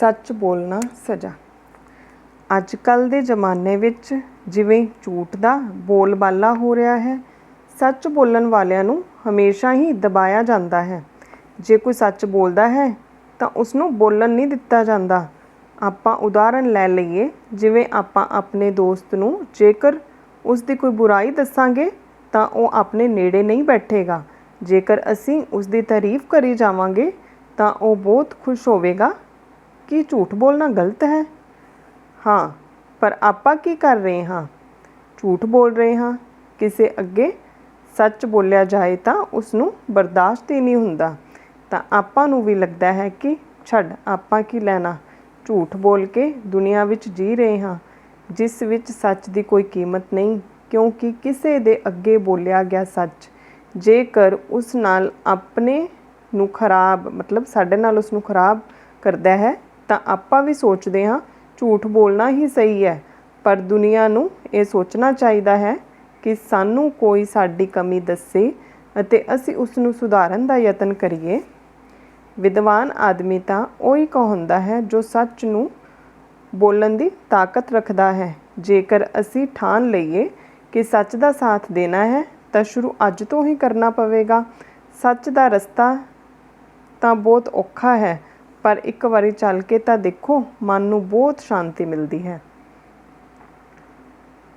ਸੱਚ ਬੋਲਣਾ ਸਜ਼ਾ। ਅੱਜ ਕੱਲ੍ਹ ਦੇ ਜ਼ਮਾਨੇ ਵਿੱਚ ਜਿਵੇਂ ਝੂਠ ਦਾ ਬੋਲਬਾਲਾ ਹੋ ਰਿਹਾ ਹੈ, ਸੱਚ ਬੋਲਣ ਵਾਲਿਆਂ ਨੂੰ ਹਮੇਸ਼ਾ ਹੀ ਦਬਾਇਆ ਜਾਂਦਾ ਹੈ। ਜੇ ਕੋਈ ਸੱਚ ਬੋਲਦਾ ਹੈ, ਤਾਂ ਉਸ ਨੂੰ ਬੋਲਣ ਨਹੀਂ ਦਿੱਤਾ ਜਾਂਦਾ। ਆਪਾਂ ਉਦਾਹਰਨ ਲੈ ਲਈਏ, ਜਿਵੇਂ ਆਪਾਂ ਆਪਣੇ ਦੋਸਤ ਨੂੰ ਜੇਕਰ ਉਸ ਦੀ ਕੋਈ ਬੁਰਾਈ ਦੱਸਾਂਗੇ, ਤਾਂ ਉਹ ਆਪਣੇ ਨੇੜੇ ਨਹੀਂ ਬੈਠੇਗਾ। ਜੇਕਰ ਅਸੀਂ ਉਸ ਦੀ ਤਾਰੀਫ ਕਰੀ ਜਾਵਾਂਗੇ, ਤਾਂ ਉਹ ਬਹੁਤ ਖੁਸ਼ ਹੋਵੇਗਾ। ਕੀ ਝੂਠ ਬੋਲਣਾ ਗਲਤ ਹੈ? ਹਾਂ, ਪਰ ਆਪਾਂ ਕੀ ਕਰ ਰਹੇ ਹਾਂ? ਝੂਠ ਬੋਲ ਰਹੇ ਹਾਂ। ਕਿਸੇ ਅੱਗੇ ਸੱਚ ਬੋਲਿਆ ਜਾਏ ਤਾਂ ਉਸ ਨੂੰ ਬਰਦਾਸ਼ਤ ਹੀ ਨਹੀਂ ਹੁੰਦਾ। ਤਾਂ ਆਪਾਂ ਨੂੰ ਵੀ ਲੱਗਦਾ ਹੈ ਕਿ ਛੱਡ, ਆਪਾਂ ਕੀ ਲੈਣਾ? ਝੂਠ ਬੋਲ ਕੇ ਦੁਨੀਆ ਵਿੱਚ ਜੀ ਰਹੇ ਹਾਂ। ਜਿਸ ਵਿੱਚ ਸੱਚ ਦੀ ਕੋਈ ਕੀਮਤ ਨਹੀਂ, ਕਿਉਂਕਿ ਕਿਸੇ ਦੇ ਅੱਗੇ ਬੋਲਿਆ ਗਿਆ ਸੱਚ ਜੇਕਰ ਉਸ ਨਾਲ ਆਪਣੇ ਨੂੰ ਖਰਾਬ, ਮਤਲਬ ਸਾਡੇ ਨਾਲ ਉਸ ਨੂੰ ਖਰਾਬ ਕਰਦਾ ਹੈ ਤਾਂ ਆਪਾਂ ਵੀ ਸੋਚਦੇ ਹਾਂ ਝੂਠ ਬੋਲਣਾ ਹੀ ਸਹੀ ਹੈ। ਪਰ ਦੁਨੀਆ ਨੂੰ ਇਹ ਸੋਚਣਾ ਚਾਹੀਦਾ ਹੈ ਕਿ ਸਾਨੂੰ ਕੋਈ ਸਾਡੀ ਕਮੀ ਦੱਸੇ ਅਤੇ ਅਸੀਂ ਉਸ ਨੂੰ ਸੁਧਾਰਨ ਦਾ ਯਤਨ ਕਰੀਏ। ਵਿਦਵਾਨ ਆਦਮੀ ਤਾਂ ਉਹੀ ਕਹਾਉਂਦਾ ਹੈ ਜੋ ਸੱਚ ਨੂੰ ਬੋਲਣ ਦੀ ਤਾਕਤ ਰੱਖਦਾ ਹੈ। ਜੇਕਰ ਅਸੀਂ ਠਾਣ ਲਈਏ ਕਿ ਸੱਚ ਦਾ ਸਾਥ ਦੇਣਾ ਹੈ ਤਾਂ ਸ਼ੁਰੂ ਅੱਜ ਤੋਂ ਹੀ ਕਰਨਾ ਪਵੇਗਾ। ਸੱਚ ਦਾ ਰਸਤਾ ਤਾਂ ਬਹੁਤ ਔਖਾ ਹੈ। ਪਰ ਇੱਕ ਵਾਰੀ ਚੱਲ ਕੇ ਤਾਂ ਦੇਖੋ ਮਨ ਨੂੰ ਬਹੁਤ ਸ਼ਾਂਤੀ ਮਿਲਦੀ ਹੈ।